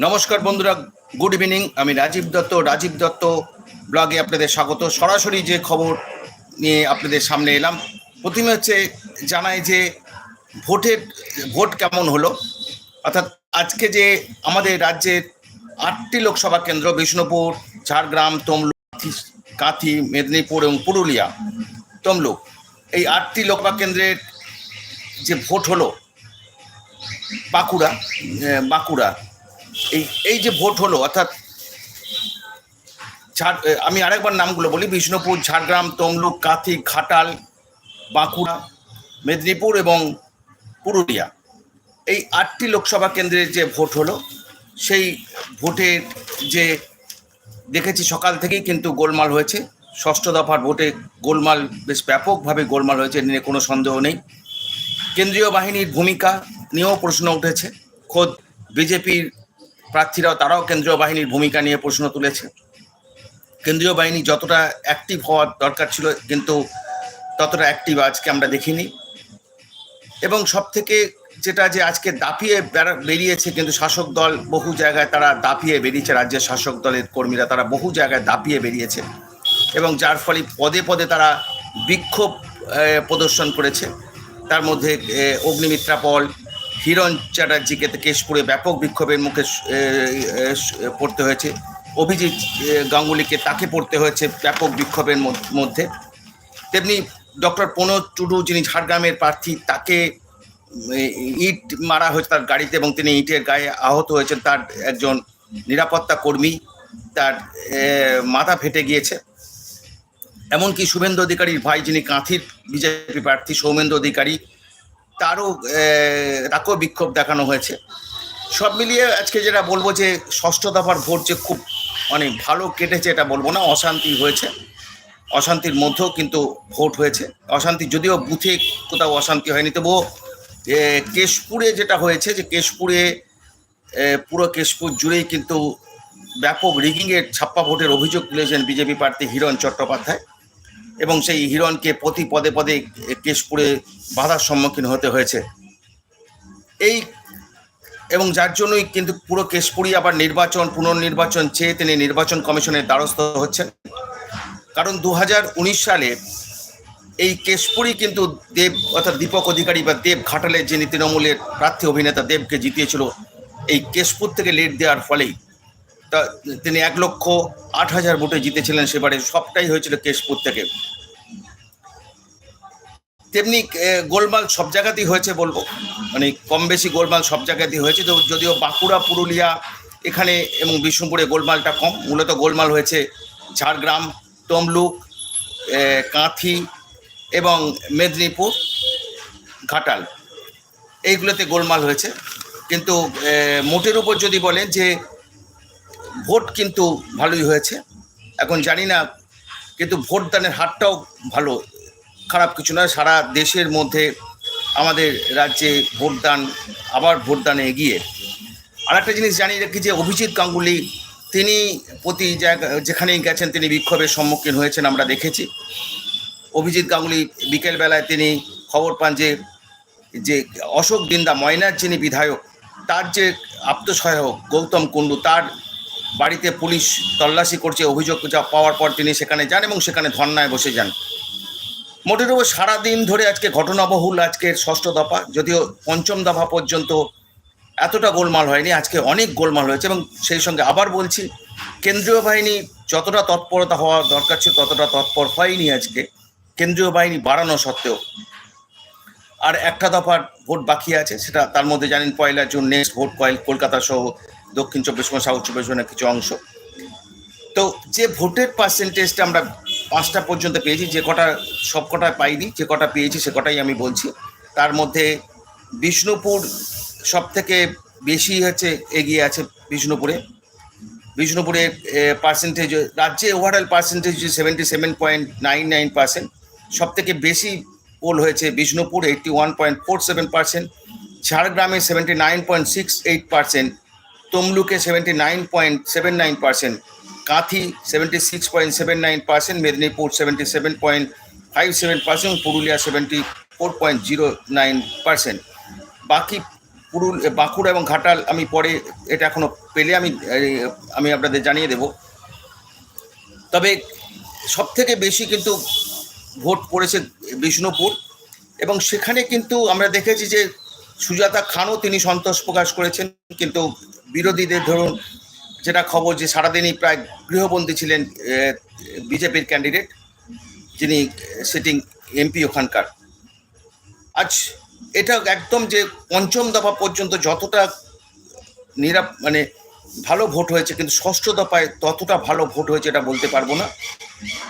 নমস্কার বন্ধুরা good evening আমি রাজীব দত্ত রাজীব দত্ত ব্লগে আপনাদের স্বাগত। সরাসরি যে খবর নিয়ে আপনাদের সামনে এলাম, প্রথমে হচ্ছে জানাই যে ভোটের, ভোট কেমন হলো? অর্থাৎ আজকে যে আমাদের রাজ্যের আটটি লোকসভা কেন্দ্র, বিষ্ণুপুর, ঝাড়গ্রাম, তমলুক, কাঁথি, মেদিনীপুর এবং পুরুলিয়া, তমলুক, এই আটটি লোকসভা কেন্দ্রের যে ভোট হলো, বাঁকুড়া বাঁকুড়া এই এই যে ভোট হলো, অর্থাৎ আমি আরেকবার নামগুলো বলি, বিষ্ণুপুর, ঝাড়গ্রাম, তমলুক, কাথি, ঘাটাল, বাঁকুড়া, মেদিনীপুর এবং পুরুলিয়া। এই আটটি লোকসভা কেন্দ্রের যে ভোট হলো, সেই ভোটের যে দেখেছি সকাল থেকেই কিন্তু গোলমাল হয়েছে। ষষ্ঠ দফার ভোটে গোলমাল বেশ ব্যাপকভাবে গোলমাল হয়েছে নিয়ে কোনো সন্দেহ নেই। কেন্দ্রীয় বাহিনীর ভূমিকা নিয়েও প্রশ্ন উঠেছে। খোদ বিজেপির প্রার্থীরাও তারাও কেন্দ্রীয় বাহিনীর ভূমিকা নিয়ে প্রশ্ন তুলেছে। কেন্দ্রীয় বাহিনী যতটা অ্যাক্টিভ হওয়ার দরকার ছিল কিন্তু ততটা অ্যাক্টিভ আজকে আমরা দেখিনি। এবং সব থেকে যেটা যে আজকে দাপিয়ে বেরিয়েছে কিন্তু শাসক দল বহু জায়গায় তারা দাপিয়ে বেরিয়েছে, রাজ্যের শাসক দলের কর্মীরা তারা বহু জায়গায় দাপিয়ে বেরিয়েছে। এবং যার ফলে পদে পদে তারা বিক্ষোভ প্রদর্শন করেছে। তার মধ্যে অগ্নিমিত্রা পল হিরণ চ্যাটার্জিকে কেশপুরে ব্যাপক বিক্ষোভের মুখে পড়তে হয়েছে। অভিজিৎ গাঙ্গুলিকে তাকে পড়তে হয়েছে ব্যাপক বিক্ষোভের মধ্যে। তেমনি ডক্টর প্রণোদ টুডু, যিনি ঝাড়গ্রামের প্রার্থী, তাকে ইট মারা হয়েছে তার গাড়িতে এবং তিনি ইটের গায়ে আহত হয়েছেন তার একজন নিরাপত্তা কর্মী। তার মাথা ফেটে গিয়েছে। এমনকি শুভেন্দু অধিকারীর ভাই, যিনি কাঁথির বিজেপি প্রার্থী, সৌমেন্দু অধিকারী তারও তাকেও বিক্ষোভ দেখানো হয়েছে। সব মিলিয়ে আজকে যেটা বলব যে, ষষ্ঠ দফার ভোট যে খুব মানে ভালো কেটেছে এটা বলব না, অশান্তি হয়েছে। অশান্তির মধ্যেও কিন্তু ভোট হয়েছে। অশান্তি যদিও বুথে কোথাও অশান্তি হয়নি, তবুও কেশপুরে যেটা হয়েছে যে, কেশপুরে পুরো কেশপুর জুড়েই কিন্তু ব্যাপক রিগিংয়ের ছাপ্পা ভোটের অভিযোগ তুলেছেন বিজেপি প্রার্থী হিরণ চট্টোপাধ্যায়। এবং সেই হিরণকে প্রতি পদে পদে কেশপুরে বাধার সম্মুখীন হতে হয়েছে। এই এবং যার জন্যই কিন্তু পুরো কেশপুরই আবার নির্বাচন, পুনর্নির্বাচন চেয়ে তিনি নির্বাচন কমিশনের দ্বারস্থ হচ্ছেন। কারণ দু হাজার উনিশ সালে এই কেশপুরই কিন্তু দেব অর্থাৎ দীপক অধিকারী বা দেব ঘাটালের যিনি তৃণমূলের প্রার্থী অভিনেতা দেবকে জিতিয়েছিল, এই কেশপুর থেকে লিড দেওয়ার ফলেই। তা তিনি এক লক্ষ আট হাজার ভোটে জিতেছিলেন সেবারে। সবটাই হয়েছিল কেশপুর থেকে। তেমনি গোলমাল সব জায়গাতেই হয়েছে বলব। মানে কম বেশি গোলমাল সব জায়গাতেই হয়েছে। তো যদিও বাঁকুড়া, পুরুলিয়া, এখানে এবং বিষ্ণুপুরে গোলমালটা কম, মূলত গোলমাল হয়েছে ঝাড়গ্রাম, তমলুক কাঁথি এবং মেদিনীপুর, ঘাটাল। এইগুলোতে গোলমাল হয়েছে। কিন্তু মোটের উপর যদি বলেন যে ভোট কিন্তু ভালোই হয়েছে। এখন জানি না, কিন্তু ভোটদানের হারটাও ভালো। খারাপ কিছু নয়, সারা দেশের মধ্যে আমাদের রাজ্যে ভোটদান, আবার ভোটদানে এগিয়ে। আর একটা জিনিস জানিয়ে রাখি যে, অভিজিৎ গাঙ্গুলি, তিনি প্রতি জায়গা, যেখানেই গেছেন, তিনি বিক্ষোভের সম্মুখীন হয়েছেন, আমরা দেখেছি। অভিজিৎ গাঙ্গুলি বিকেলবেলায় তিনি খবর পান যে যে অশোক দিন্দা ময়নার যিনি বিধায়ক, তার যে আত্মসহায়ক গৌতম কুণ্ডু, তার বাড়িতে পুলিশ তল্লাশি করছে, অভিযোগ পাওয়ার পর তিনি সেখানে যান এবং সেখানে ধর্নায় বসে যান। মোটের উপর সারাদিন ধরে আজকে ঘটনাবহুল আজকের ষষ্ঠ দফা, যদিও পঞ্চম দফা পর্যন্ত এতটা গোলমাল হয়নি, আজকে অনেক গোলমাল হয়েছে এবং সেই সঙ্গে আবার বলছি, কেন্দ্রীয় বাহিনী যতটা তৎপরতা হওয়া দরকার ছিল, ততটা তৎপর হয়নি আজকে। কেন্দ্রীয় বাহিনী বাড়ানো সত্ত্বেও। আর একটা দফার ভোট বাকি আছে, সেটা তার মধ্যে জানেন পয়লা জুন, নেক্সট ভোট কয়েল কলকাতা সহ দক্ষিণ চব্বিশ পরগনা, সাউথ চব্বিশ পরগনার কিছু অংশ। তো যে ভোটের পার্সেন্টেজটা আমরা পাঁচটা পর্যন্ত পেয়েছি, যে কটা, সব কটা পাইনি, যে কটা পেয়েছি সে কটাই আমি বলছি। তার মধ্যে বিষ্ণুপুর সব থেকে বেশি হচ্ছে এগিয়ে আছে বিষ্ণুপুরে। বিষ্ণুপুরে পার্সেন্টেজ রাজ্যে overall percentage seventy seven point nine nine percent সব থেকে বেশি পোল হয়েছে Bishnupur eighty one point four seven percent ঝাড়গ্রামে seventy nine point six eight percent তমলুকে seventy nine point seven nine percent Kanthi seventy six point seven nine percent Medinipur seventy seven point five seven percent Purulia seventy four point zero nine percent বাকি পুরুল, বাঁকুড়া এবং ঘাটাল আমি পরে এটা এখনও পেলে আমি আমি আপনাদের জানিয়ে দেব। তবে সব থেকে বেশি কিন্তু ভোট পড়েছে বিষ্ণুপুর এবং সেখানে কিন্তু আমরা দেখেছি যে সুজাতা খানও তিনি সন্তোষ প্রকাশ করেছেন, কিন্তু বিরোধীদের ধরুন, যেটা খবর যে সারাদিনই প্রায় গৃহবন্দী ছিলেন বিজেপির ক্যান্ডিডেট যিনি সিটিং এমপি ওখানকার। আজ এটা একদম যে পঞ্চম দফা পর্যন্ত যতটা নিরাপ মানে ভালো ভোট হয়েছে, কিন্তু ষষ্ঠ দফায় ততটা ভালো ভোট হয়েছে এটা বলতে পারব না।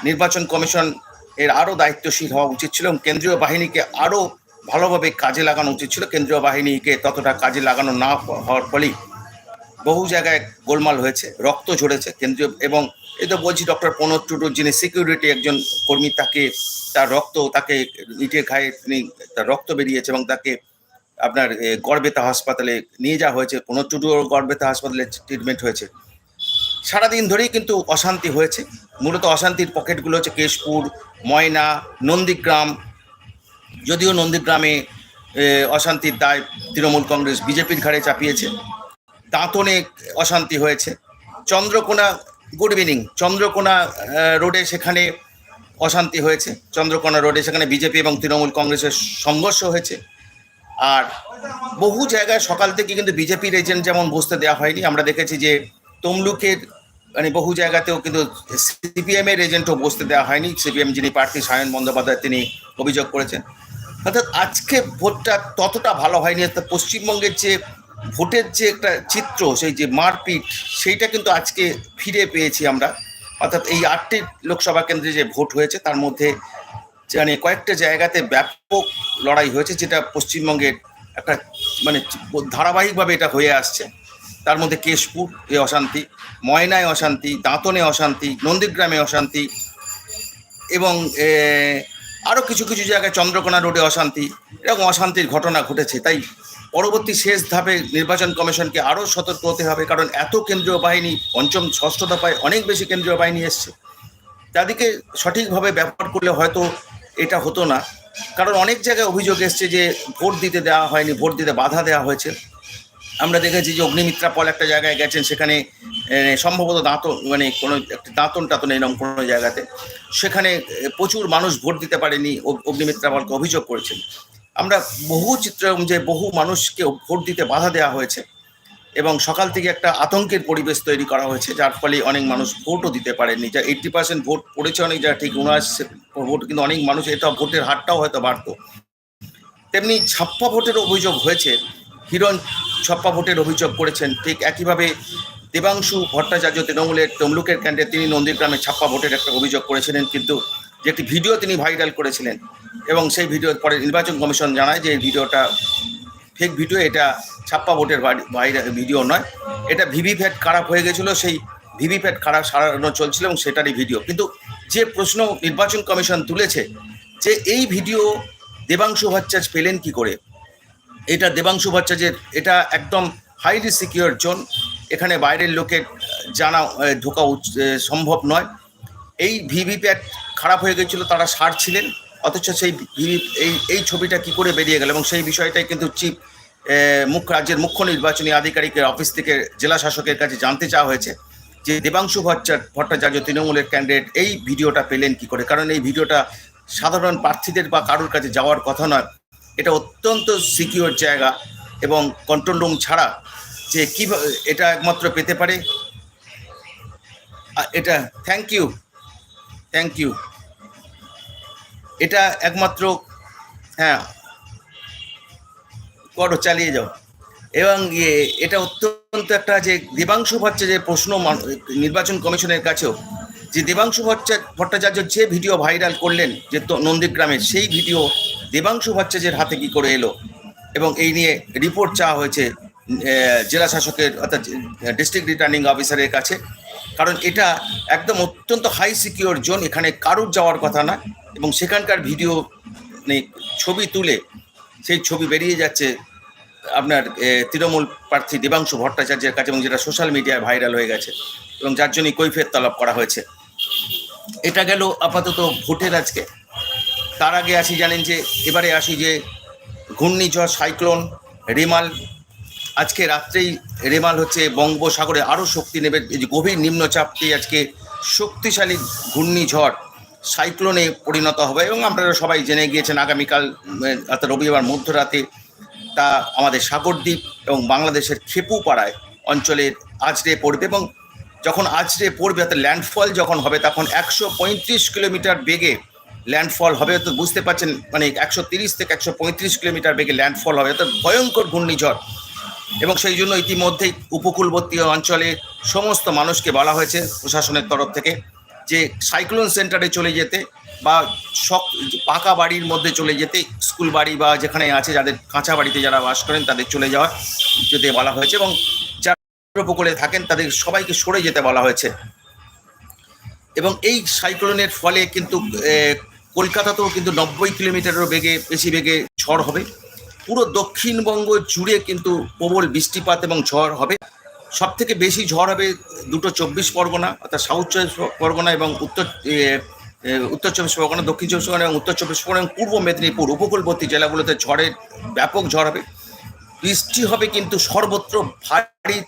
নির্বাচন কমিশন এর আরও দায়িত্বশীল হওয়া উচিত ছিল কেন্দ্রীয় বাহিনীকে আরও ভালোভাবে কাজে লাগানো উচিত ছিল। কেন্দ্রীয় বাহিনীকে ততটা কাজে লাগানো না হওয়ার ফলেই বহু জায়গায় গোলমাল হয়েছে, রক্ত ঝরেছে কেন্দ্রীয় এবং এই তো বলছি ডক্টর প্রণব টুডু যিনি সিকিউরিটি একজন কর্মী, তাকে তার রক্ত তাকে ইটে খায়ে তিনি তার রক্ত বেরিয়েছে এবং তাকে আপনার গড়বেতা হাসপাতালে নিয়ে যাওয়া হয়েছে। প্রণব টুডুর গড়বেতা হাসপাতালে ট্রিটমেন্ট হয়েছে। সারাদিন ধরেই কিন্তু অশান্তি হয়েছে। মূলত অশান্তির পকেটগুলো হচ্ছে কেশপুর, ময়না, নন্দীগ্রাম। যদিও নন্দীগ্রামে অশান্তির দায় তৃণমূল কংগ্রেস, বিজেপির ঘাড়ে চাপিয়েছে। দাঁতনে অশান্তি হয়েছে। চন্দ্রকোনা গুড ইভিনিং চন্দ্রকোনা রোডে সেখানে অশান্তি হয়েছে। চন্দ্রকোনা রোডে সেখানে বিজেপি এবং তৃণমূল কংগ্রেসের সংঘর্ষ হয়েছে। আর বহু জায়গায় সকাল থেকে কিন্তু বিজেপির এজেন্ট যেমন বসতে দেওয়া হয়নি, আমরা দেখেছি যে তমলুকের মানে বহু জায়গাতেও কিন্তু সিপিএম এর এজেন্টও বসতে দেওয়া হয়নি। সিপিএম যিনি প্রার্থী সায়ন বন্দ্যোপাধ্যায়, তিনি অভিযোগ করেছেন। অর্থাৎ আজকে ভোটটা ততটা ভালো হয়নি, অর্থাৎ পশ্চিমবঙ্গের যে ভোটের যে একটা চিত্র, সেই যে মারপিট, সেইটা কিন্তু আজকে ফিরে পেয়েছি আমরা। অর্থাৎ এই আটটি লোকসভা কেন্দ্রে যে ভোট হয়েছে, তার মধ্যে মানে কয়েকটা জায়গাতে ব্যাপক লড়াই হয়েছে, যেটা পশ্চিমবঙ্গের একটা মানে ধারাবাহিকভাবে এটা হয়ে আসছে। তার মধ্যে কেশপুর এ অশান্তি, ময়নায় অশান্তি, দাঁতনে অশান্তি, নন্দীগ্রামে অশান্তি এবং আরও কিছু কিছু জায়গায় চন্দ্রকোনা রোডে অশান্তি। এরকম অশান্তির ঘটনা ঘটেছে, তাই পরবর্তী শেষ ধাপে নির্বাচন কমিশনকে আরও সতর্ক হতে হবে, কারণ এত কেন্দ্রীয় বাহিনী, পঞ্চম, ষষ্ঠ দফায় অনেক বেশি কেন্দ্রীয় বাহিনী এসছে। তাদেরকে সঠিকভাবে ব্যবহার করলে হয়তো এটা হতো না। কারণ অনেক জায়গায় অভিযোগ এসছে যে ভোট দিতে দেওয়া হয়নি, ভোট দিতে বাধা দেওয়া হয়েছে। আমরা দেখেছি যে অগ্নিমিত্রা পল একটা জায়গায় গেছেন, সেখানে সম্ভবত দাঁত মানে কোনো একটা দাঁতন টাতন এরকম কোনো জায়গাতে। সেখানে প্রচুর মানুষ ভোট দিতে পারেনি অগ- অগ্নিমিত্রা পলকে অভিযোগ করেছেন। আমরা বহু চিত্র যে বহু মানুষকে ভোট দিতে বাধা দেওয়া হয়েছে এবং সকাল থেকে একটা আতঙ্কের পরিবেশ তৈরি করা হয়েছে, যার ফলে অনেক মানুষ ভোটও দিতে পারেনি যা এইট্টি পার্সেন্ট ভোট পড়েছে অনেক যা ঠিক উনআশি ভোট, কিন্তু অনেক মানুষ এটা ভোটের হারটাও হয়তো বাড়তো। তেমনি ছাপ্পা ভোটের অভিযোগ হয়েছে, হিরণ ছাপ্পা ভোটের অভিযোগ করেছেন, ঠিক একইভাবে দেবাংশু ভট্টাচার্য, তৃণমূলের তমলুকের ক্যান্ডে তিনি নন্দীগ্রামে ছাপ্পা ভোটের একটা অভিযোগ করেছিলেন, কিন্তু যে একটি ভিডিও তিনি ভাইরাল করেছিলেন এবং সেই ভিডিওর পরে নির্বাচন কমিশন জানায় যে এই ভিডিওটা ফেক ভিডিও এটা ছাপ্পা ভোটের ভাইরাল ভিডিও নয়। এটা ভিভিপ্যাট খারাপ হয়ে গেছিল, সেই ভিভিপ্যাট খারাপ সারানো চলছিল এবং সেটারই ভিডিও কিন্তু যে প্রশ্ন নির্বাচন কমিশন তুলেছে যে এই ভিডিও দেবাংশু ভট্টাচার্য পেলেন কি করে? এটা দেবাংশু ভট্টাচার্যের, এটা একদম হাইলি সিকিউর জোন এখানে বাইরের লোকের জানা ঢোকা সম্ভব নয়। এই ভিভিপ্যাট খারাপ হয়ে গেছিল, তারা সার ছিলেন অথচ সেই এই এই ছবিটা কি করে বেরিয়ে গেল? এবং সেই বিষয়টাই কিন্তু চিফ মুখ্য, রাজ্যের মুখ্য নির্বাচনী আধিকারিকের অফিস থেকে জেলা শাসকের কাছে জানতে চাওয়া হয়েছে যে দেবাংশু ভট্টাচার্য তৃণমূলের ক্যান্ডিডেট এই ভিডিওটা পেলেন কি করে? কারণ এই ভিডিওটা সাধারণ প্রার্থীদের বা কারোর কাছে যাওয়ার কথা নয়। এটা অত্যন্ত সিকিউর জায়গা এবং কন্ট্রোল রুম ছাড়া যে কীভাবে এটা একমাত্র পেতে পারে। এটা থ্যাংক ইউ থ্যাংক ইউ এটা একমাত্র হ্যাঁ করো, চালিয়ে যাও। এবং ইয়ে এটা অত্যন্ত একটা যে দেবাংশু ভট্টাচার্যের প্রশ্ন মান- নির্বাচন কমিশনের কাছেও, যে দেবাংশু ভট্টা- ভট্টাচার্য যে ভিডিও ভাইরাল করলেন যে তো নন্দীগ্রামের সেই ভিডিও দেবাংশু ভট্টাচার্যের হাতে কি করে এলো? এবং এই নিয়ে রিপোর্ট চাওয়া হয়েছে জেলা শাসকের, অর্থাৎ ডিস্ট্রিক্ট রিটার্নিং অফিসারের কাছে। কারণ এটা একদম অত্যন্ত হাই সিকিউর জোন এখানে কারুর যাওয়ার কথা না। এবং সেখানকার ভিডিও মানে ছবি তুলে সেই ছবি বেরিয়ে যাচ্ছে আপনার তৃণমূল প্রার্থী দেবাংশু ভট্টাচার্যের কাছে এবং যেটা সোশ্যাল মিডিয়ায় ভাইরাল হয়ে গেছে। এবং যার জন্যই কৈফের তলব করা হয়েছে। এটা গেল আপাতত ভোটের আজকে। তার আগে আসি জানেন যে, এবারে আসি যে, ঘূর্ণিঝড় সাইক্লোন রিমাল আজকে রাত্রেই রেমাল হচ্ছে বঙ্গোপসাগরে আরও শক্তি নেবে। এই যে গভীর নিম্নচাপটি আজকে শক্তিশালী ঘূর্ণিঝড় সাইক্লোনে পরিণত হবে এবং আপনারা সবাই জেনে গিয়েছেন আগামীকাল অর্থাৎ রবিবার মধ্যরাতে তা আমাদের সাগরদ্বীপ এবং বাংলাদেশের খেপুপাড়ায় অঞ্চলের আছড়ে পড়বে এবং যখন আছড়ে পড়বে, অর্থাৎ ল্যান্ডফল যখন হবে, তখন একশো পঁয়ত্রিশ কিলোমিটার বেগে ল্যান্ডফল হবে। তো বুঝতে পারছেন মানে একশো তিরিশ থেকে একশো পঁয়ত্রিশ কিলোমিটার বেগে ল্যান্ডফল হবে। অর্থাৎ ভয়ঙ্কর ঘূর্ণিঝড় এবং সেই জন্য ইতিমধ্যেই উপকূলবর্তী অঞ্চলে সমস্ত মানুষকে বলা হয়েছে প্রশাসনের তরফ থেকে যে সাইক্লোন সেন্টারে চলে যেতে বা শক পাকা বাড়ির মধ্যে চলে যেতে, স্কুল বাড়ি বা যেখানে আছে যাদের কাঁচা বাড়িতে যারা বাস করেন তাদের চলে যাওয়া যেতে বলা হয়েছে এবং যারা উপকূলে থাকেন তাদের সবাইকে সরে যেতে বলা হয়েছে। এবং এই সাইক্লোনের ফলে কিন্তু কলকাতাতেও কিন্তু নব্বই কিলোমিটারেরও বেগে, বেশি বেগে ঝড় হবে। পুরো দক্ষিণবঙ্গ জুড়ে কিন্তু প্রবল বৃষ্টিপাত এবং ঝড় হবে। সব থেকে বেশি ঝড় হবে দুটো চব্বিশ পরগনা, অর্থাৎ সাউথ চব্বিশ পরগনা এবং উত্তর উত্তর চব্বিশ পরগনা, দক্ষিণ চব্বিশ পরগনা এবং উত্তর চব্বিশ পরগনা এবং পূর্ব মেদিনীপুর, উপকূলবর্তী জেলাগুলোতে ঝড়ের ব্যাপক ঝড় হবে। বৃষ্টি হবে কিন্তু সর্বত্র ভারী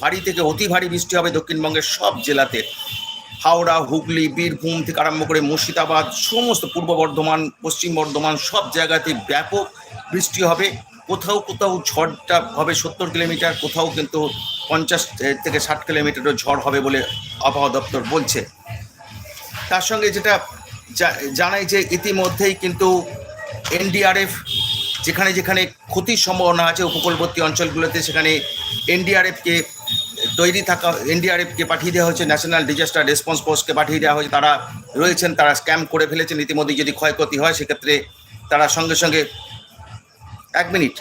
ভারী থেকে অতি ভারী বৃষ্টি হবে দক্ষিণবঙ্গের সব জেলাতে। হাওড়া, হুগলি, বীরভূম থেকে আরম্ভ করে মুর্শিদাবাদ, সমস্ত পূর্ব বর্ধমান, পশ্চিম বর্ধমান সব জায়গাতে ব্যাপক বৃষ্টি হবে। কোথাও কোথাও ঝড়টা হবে সত্তর কিলোমিটার, কোথাও কিন্তু পঞ্চাশ থেকে ষাট কিলোমিটারও ঝড় হবে বলে আবহাওয়া দপ্তর বলছে। তার সঙ্গে যেটা জানাই যে ইতিমধ্যেই কিন্তু এনডিআরএফ যেখানে যেখানে ক্ষতির সম্ভাবনা আছে উপকূলবর্তী অঞ্চলগুলোতে, সেখানে এনডিআরএফকে তৈরি থাকা এনডিআরএফকে পাঠিয়ে দেওয়া হয়েছে ন্যাশনাল ডিজাস্টার রেসপন্স ফোর্সকে পাঠিয়ে দেওয়া হয়েছে। তারা রয়েছেন, তারা স্ক্যাম করে ফেলেছেন, ইতিমধ্যে যদি ক্ষয়ক্ষতি হয়, সেক্ষেত্রে তারা সঙ্গে সঙ্গে এক minute.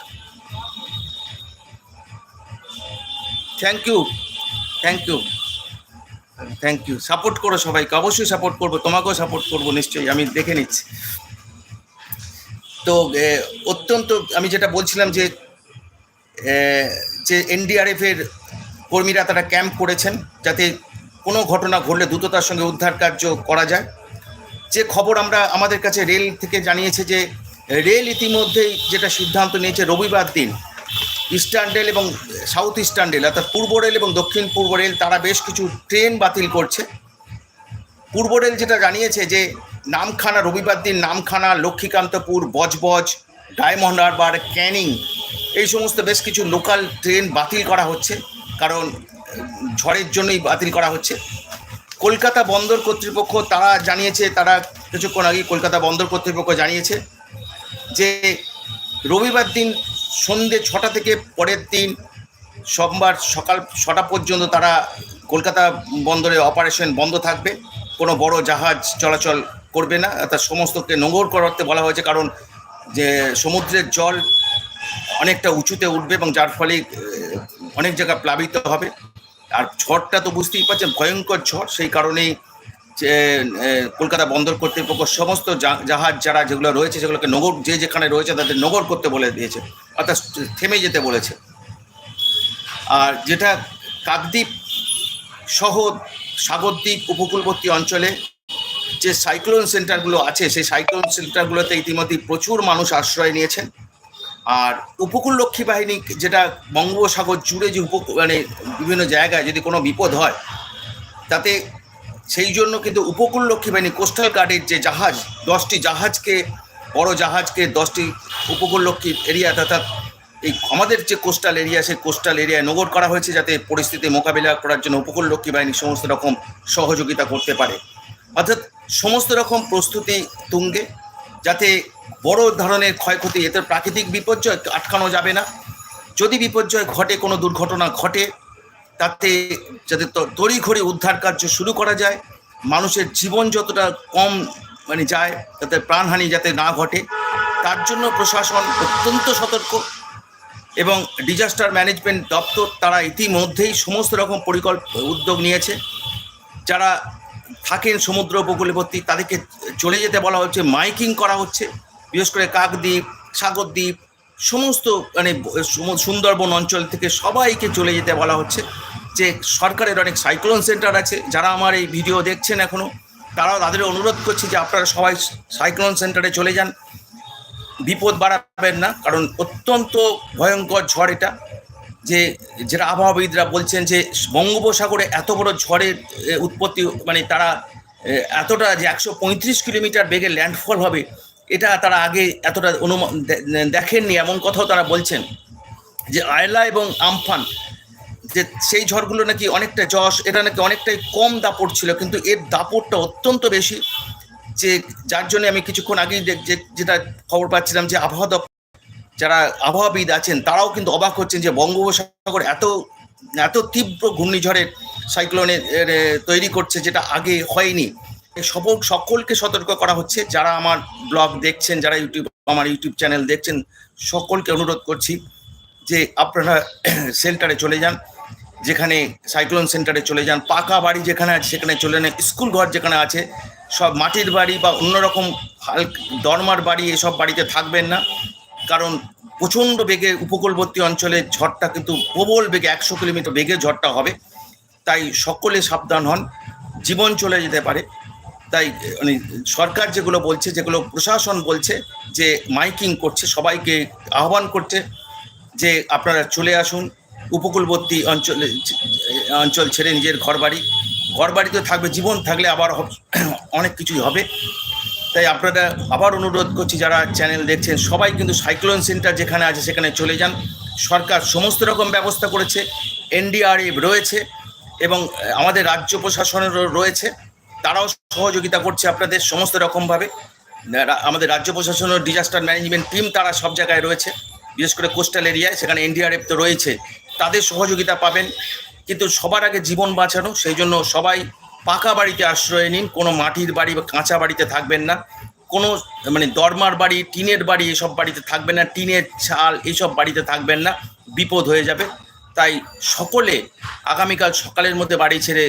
Thank you thank you thank you support করো সবাইকে, অবশ্যই সাপোর্ট করব, তোমাকেও সাপোর্ট করব, নিশ্চয়ই, আমি দেখে নিচ্ছি। তো অত্যন্ত, আমি যেটা বলছিলাম যে যে এনডিআরএফ এর কর্মীরা তারা ক্যাম্প করেছেন যাতে কোনো ঘটনা ঘটলে দ্রুততার সঙ্গে উদ্ধার কার্য করা যায়। যে খবর আমরা আমাদের কাছে রেল থেকে জানিয়েছে যে, রেল ইতিমধ্যেই যেটা সিদ্ধান্ত নিয়েছে, রবিবার দিন ইস্টার্ন রেল এবং সাউথ ইস্টার্ন রেল, অর্থাৎ পূর্ব রেল এবং দক্ষিণ পূর্ব রেল, তারা বেশ কিছু ট্রেন বাতিল করছে। পূর্ব রেল যেটা জানিয়েছে যে, নামখানা, রবিবার দিন Namkhana, Lakshmikantapur, Budge Budge, Diamond Harbour, Canning, এই সমস্ত বেশ কিছু লোকাল ট্রেন বাতিল করা হচ্ছে। কারণ, ঝড়ের জন্যই বাতিল করা হচ্ছে। কলকাতা বন্দর কর্তৃপক্ষ তারা জানিয়েছে, তারা কিছুক্ষণ আগে কলকাতা বন্দর কর্তৃপক্ষ জানিয়েছে যে রবিবার দিন সন্ধে ছটা থেকে পরের দিন সোমবার সকাল ছটা পর্যন্ত তারা কলকাতা বন্দরে অপারেশন বন্ধ থাকবে। কোনো বড় জাহাজ চলাচল করবে না। অর্থাৎ সমস্তকে নোঙর করতে বলা হয়েছে, কারণ যে সমুদ্রের জল অনেকটা উঁচুতে উঠবে এবং যার ফলে অনেক জায়গা প্লাবিত হবে। আর ঝড়টা তো বুঝতেই পারছেন, ভয়ঙ্কর ঝড়। সেই কারণেই, যে কলকাতা বন্দর কর্তৃপক্ষ সমস্ত জাহাজ যারা যেগুলো রয়েছে, সেগুলোকে নগর, যে যেখানে রয়েছে, তাদের নগর করতে বলে দিয়েছে। অর্থাৎ থেমে যেতে বলেছে। আর যেটা কাকদ্বীপ সহ সাগরদ্বীপ উপকূলবর্তী অঞ্চলে যে সাইক্লোন সেন্টারগুলো আছে, সেই সাইক্লোন সেন্টারগুলোতে ইতিমধ্যে প্রচুর মানুষ আশ্রয় নিয়েছেন। আর উপকূল লক্ষ্মী বাহিনী যেটা বঙ্গোপসাগর জুড়ে যে উপ মানে বিভিন্ন জায়গায় যদি কোনো বিপদ হয়, তাতে সেই জন্য কিন্তু উপকূল লক্ষ্মী বাহিনী, কোস্টাল গার্ডের যে জাহাজ, দশটি জাহাজকে, বড় জাহাজকে, দশটি উপকূল লক্ষ্মী এরিয়া অর্থাৎ এই আমাদের যে কোস্টাল এরিয়া, সেই কোস্টাল এরিয়ায় নগর করা হয়েছে যাতে পরিস্থিতি মোকাবিলা করার জন্য উপকূল লক্ষ্মী বাহিনী সমস্ত রকম সহযোগিতা করতে পারে। অর্থাৎ সমস্ত রকম প্রস্তুতি তুঙ্গে যাতে বড় ধরনের ক্ষয়ক্ষতি, এতে প্রাকৃতিক বিপর্যয় আটকানো যাবে না। যদি বিপর্যয় ঘটে, কোনো দুর্ঘটনা ঘটে, তাতে যাতে তড়িঘড়ি উদ্ধার কার্য শুরু করা যায়, মানুষের জীবন যতটা কম মানে যায় যাতে প্রাণহানি যাতে না ঘটে, তার জন্য প্রশাসন অত্যন্ত সতর্ক এবং ডিজাস্টার ম্যানেজমেন্ট দপ্তর তারা ইতিমধ্যেই সমস্ত রকম পরিকল্প, উদ্যোগ নিয়েছে। যারা থাকেন সমুদ্র উপকূলবর্তী, তাদেরকে চলে যেতে বলা হচ্ছে, মাইকিং করা হচ্ছে, বিশেষ করে কাকদ্বীপ, সাগরদ্বীপ, সমস্ত মানে সুন্দরবন অঞ্চল থেকে সবাইকে চলে যেতে বলা হচ্ছে, যে সরকারের অনেক সাইক্লোন সেন্টার আছে, যারা আমার এই ভিডিও দেখছেন এখনও তারাও তাদের অনুরোধ করছি যে আপনারা সবাই সাইক্লোন সেন্টারে চলে যান। বিপদ বাড়াবেন না, কারণ অত্যন্ত ভয়ঙ্কর ঝড় এটা। যে, যেটা আবহাওয়াবিদরা বলছেন যে, বঙ্গোপসাগরে এত বড় ঝড়ের উৎপত্তি মানে তারা এতটা যে একশো পঁয়ত্রিশ কিলোমিটার বেগে ল্যান্ডফল হবে, এটা তারা আগে এতটা অনুমান দেখেননি, এমন কথাও তারা বলছেন। যে আয়লা এবং আমফান, যে সেই ঝড়গুলো নাকি অনেকটা যশ, এটা নাকি অনেকটাই কম দাপট ছিল, কিন্তু এর দাপটটা অত্যন্ত বেশি। যে, যার জন্য আমি কিছুক্ষণ আগেই যেটা খবর পাচ্ছিলাম যে, আবহাওয়া যারা আবহাওয়াবিদ আছেন তারাও কিন্তু অবাক হচ্ছেন যে বঙ্গোপসাগর এত এত তীব্র ঘূর্ণিঝড়ের এ, তৈরি করছে যেটা আগে হয়নি। সব সকলকে সতর্ক করা হচ্ছে। যারা আমার ব্লগ দেখছেন যারা ইউটিউব আমার ইউটিউব চ্যানেল দেখছেন সকলকে অনুরোধ করছি যে আপনারা সেন্টারে চলে যান যেখানে সাইক্লোন সেন্টারে চলে যান। পাকা বাড়ি যেখানে আছে সেখানে চলে যান। স্কুল ঘর যেখানে আছে সব মাটির বাড়ি বা অন্যরকম হালক দরমার বাড়ি এসব বাড়িতে থাকবেন না। কারণ প্রচণ্ড বেগে উপকূলবর্তী অঞ্চলে ঝড়টা কিন্তু প্রবল বেগে একশো কিলোমিটার বেগে ঝড়টা হবে। তাই সকলে সাবধান হন, জীবন চলে যেতে পারে। তাই মানে সরকার যেগুলো বলছে, যেগুলো প্রশাসন বলছে যে মাইকিং করছে, সবাইকে আহ্বান করছে যে আপনারা চলে আসুন, উপকূলবর্তী অঞ্চলে, অঞ্চল ছেড়ে নিজের ঘর বাড়ি ঘর বাড়িতে থাকবে, জীবন থাকলে আবার অনেক কিছুই হবে। তাই আপনারা আবার অনুরোধ করছি, যারা চ্যানেল দেখছেন, সবাই কিন্তু সাইক্লোন সেন্টার যেখানে আছে সেখানে চলে যান। সরকার সমস্ত রকম ব্যবস্থা করেছে এনডিআরএফ রয়েছে, এবং আমাদের রাজ্য প্রশাসনেরও রয়েছে। তারাও সহযোগিতা করছে আপনাদের সমস্ত রকমভাবে। আমাদের রাজ্য প্রশাসনের ডিজাস্টার ম্যানেজমেন্ট টিম তারা সব জায়গায় রয়েছে। বিশেষ করে কোস্টাল এরিয়ায় সেখানে এনডিআরএফ তো রয়েছে। তাদের সহযোগিতা পাবেন। কিন্তু সবার আগে জীবন বাঁচানো, সেই জন্য সবাই পাকা বাড়িতে আশ্রয় নিন, কোনো মাটির বাড়ি বা কাঁচা বাড়িতে থাকবেন না, কোনো মানে দরমার বাড়ি, টিনের বাড়ি এসব বাড়িতে থাকবেন না, টিনের ছাল এইসব বাড়িতে থাকবেন না, বিপদ হয়ে যাবে। তাই সকলে আগামীকাল সকালের মধ্যে বাড়ি ছেড়ে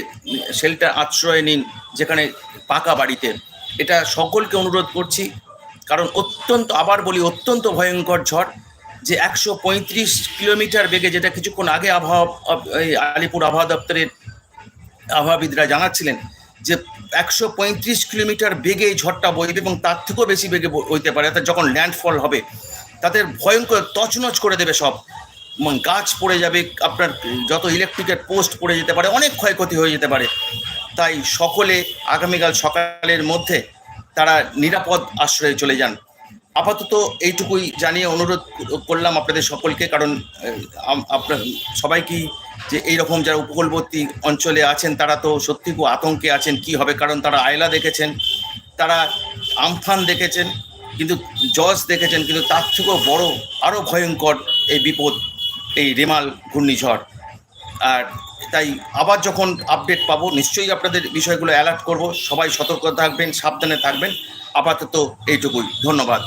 শেল্টার আশ্রয় নিন, যেখানে পাকা বাড়িতে। এটা সকলকে অনুরোধ করছি, কারণ অত্যন্ত, আবার বলি, অত্যন্ত ভয়ঙ্কর ঝড়, যে একশো পঁয়ত্রিশ কিলোমিটার বেগে যেটা কিছুক্ষণ আগে আবহাওয়া আলিপুর আবহাওয়া দপ্তরের আবহাওয়াবিদরা জানাচ্ছিলেন যে একশো পঁয়ত্রিশ কিলোমিটার বেগে এই ঝড়টা বইবে এবং তার থেকেও বেশি বেগে বই- বইতে পারে, অর্থাৎ যখন ল্যান্ডফল হবে তাদের ভয়ঙ্কর তছনছ করে দেবে সব। গাছ পড়ে যাবে, আপনার যত ইলেকট্রিকের পোস্ট পড়ে যেতে পারে, অনেক ক্ষয়ক্ষতি হয়ে যেতে পারে। তাই সকলে আগামীকাল সকালের মধ্যে তারা নিরাপদ আশ্রয়ে চলে যান। আপাতত এইটুকুই জানিয়ে অনুরোধ করলাম আপনাদের সকলকে, কারণ আপনার সবাইকেই যে এইরকম যারা উপকূলবর্তী অঞ্চলে আছেন, তারা তো সত্যি খুব আতঙ্কে আছেন কি হবে, কারণ তারা আয়লা দেখেছেন, তারা আমফান দেখেছেন, কিন্তু জজ দেখেছেন, কিন্তু তার থেকেও বড় আরও ভয়ঙ্কর এই বিপদ, এই রেমাল ঘূর্ণিঝড়। আর তাই আবার যখন আপডেট পাবো, নিশ্চয়ই আপনাদের বিষয়গুলো অ্যালার্ট করব, সবাই সতর্ক থাকবেন, সাবধানে থাকবেন, আপাতত এইটুকুই, ধন্যবাদ।